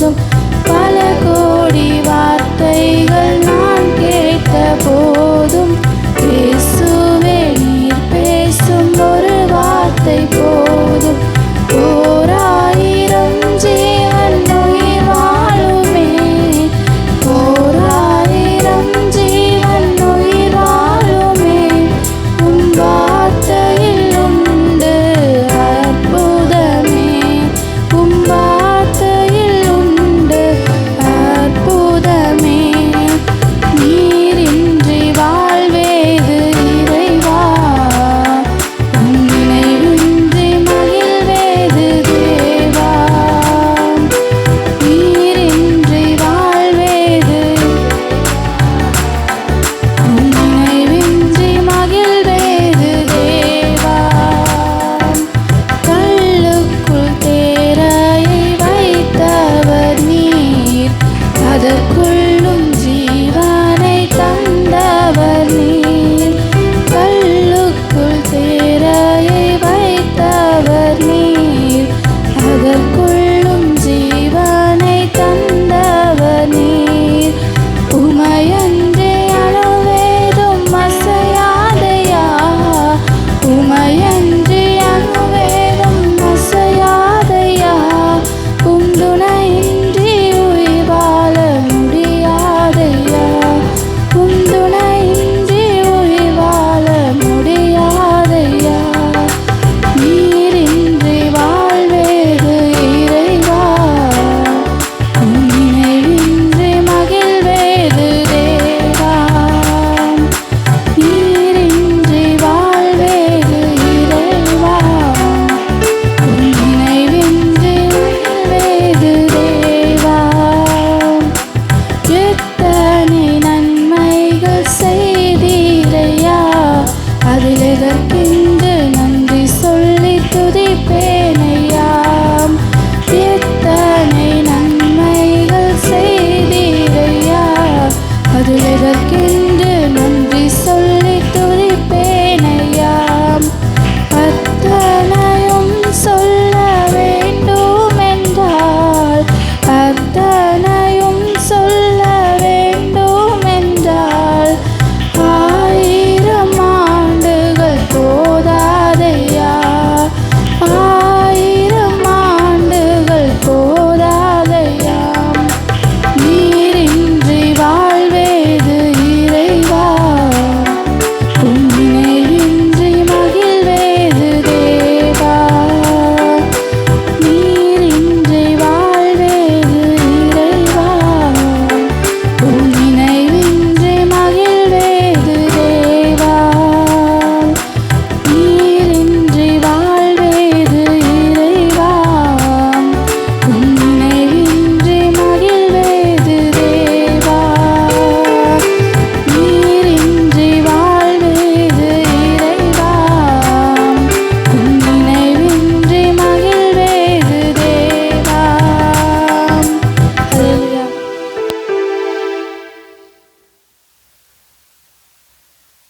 போதும் பல கோடி வார்த்தைகள் என்று நன்றி சொல்லி துதிப்பேனையாம். எத்தனை நன்மைகள் செய்தீரையா? அதில் எதற்கில்